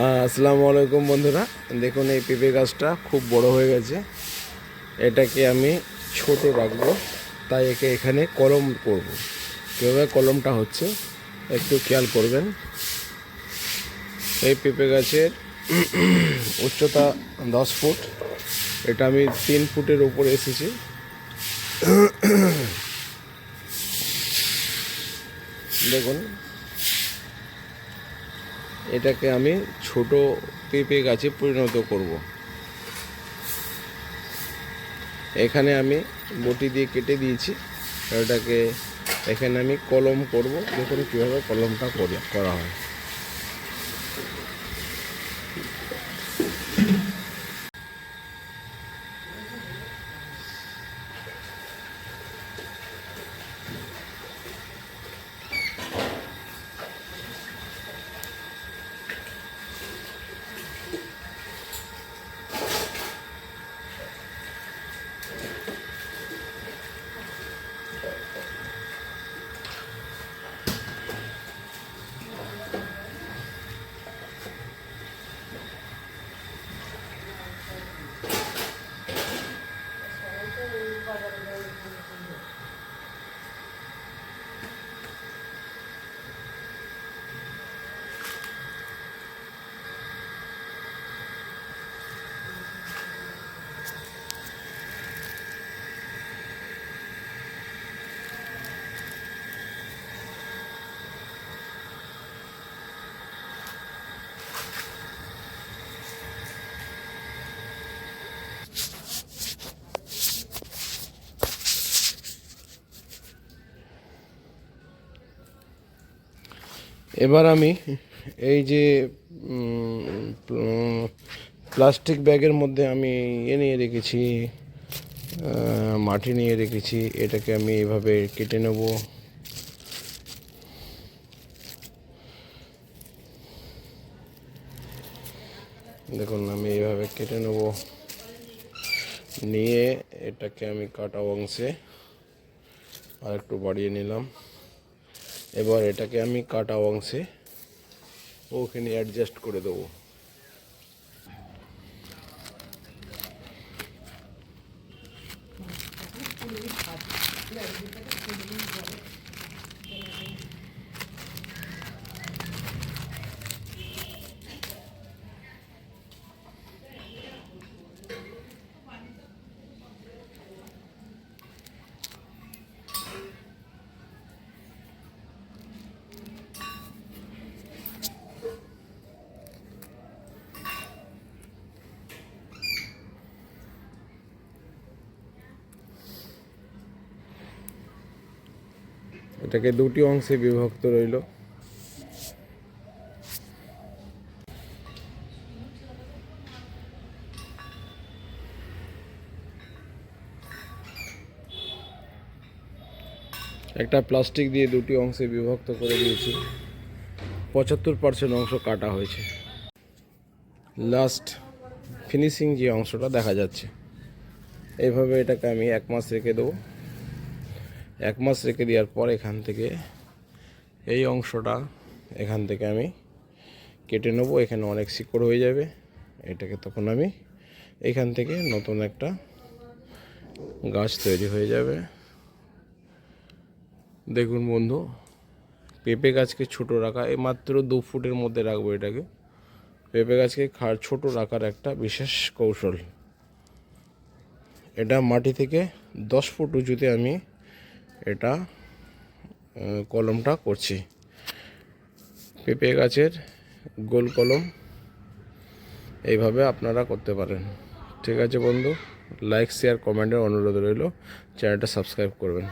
আসসালামু আলাইকুম বন্ধুরা। দেখুন এই পেঁপে গাছটা খুব বড় হয়ে গেছে। এটাকে আমি ছোট রাখব, তাই একে এখানে কলম করব। কীভাবে কলমটা হচ্ছে, একটু খেয়াল করবেন। এই পেঁপে গাছের উচ্চতা দশ ফুট, এটা আমি তিন ফুটের উপরে এসেছি। দেখুন এটাকে আমি ছোট পেঁপে গাছে পরিণত করব। এখানে আমি বটি দিয়ে কেটে দিয়েছি। এটাকে এখানে আমি কলম করব। দেখুন কীভাবে কলমটা করি করা হয়। Mm-hmm. এবার আমি এই যে প্লাস্টিক ব্যাগের মধ্যে আমি ইয়ে নিয়ে রেখেছি মাটি নিয়ে রেখেছি, এটাকে আমি এভাবে কেটে নেব। দেখুন, আমি এইভাবে কেটে নেব। নিয়ে এটাকে আমি কাটা অংশে আর একটু বাড়িয়ে নিলাম। এবার এটাকে আমি কাটা অংশে ওখানে অ্যাডজাস্ট করে দেবো। এটাকে দুটি অংশে বিভক্ত রইল। একটা প্লাস্টিক দিয়ে দুটি অংশে বিভক্ত করে দিয়েছি। পঁচাত্তর পার্সেন্ট অংশ কাটা হয়েছে। লাস্ট ফিনিশিং যে অংশটা দেখা যাচ্ছে। এইভাবে এটাকে আমি এক মাস রেখে দেবো। এক মাস রেখে দেওয়ার পর এখান থেকে এই অংশটা এখান থেকে আমি কেটে নেব। এখানে অনেক শিকড় হয়ে যাবে। এটাকে তখন আমি এখান থেকে নতুন একটা গাছ তৈরি হয়ে যাবে। দেখুন বন্ধু, পেঁপে গাছকে ছোট রাখা, এই মাত্র দু ফুটের মধ্যে রাখব এটাকে। পেঁপে গাছকে খা ছোট রাখার একটা বিশেষ কৌশল। এটা মাটি থেকে দশ ফুট উঁচুতে আমি এটা কলমটা করছি। পেঁপে গাছের গোল কলম, এইভাবে আপনারা করতে পারেন। ঠিক আছে বন্ধু লাইক শেয়ার কমেন্টের অনুরোধ রইল। চ্যানেলটা সাবস্ক্রাইব করবেন।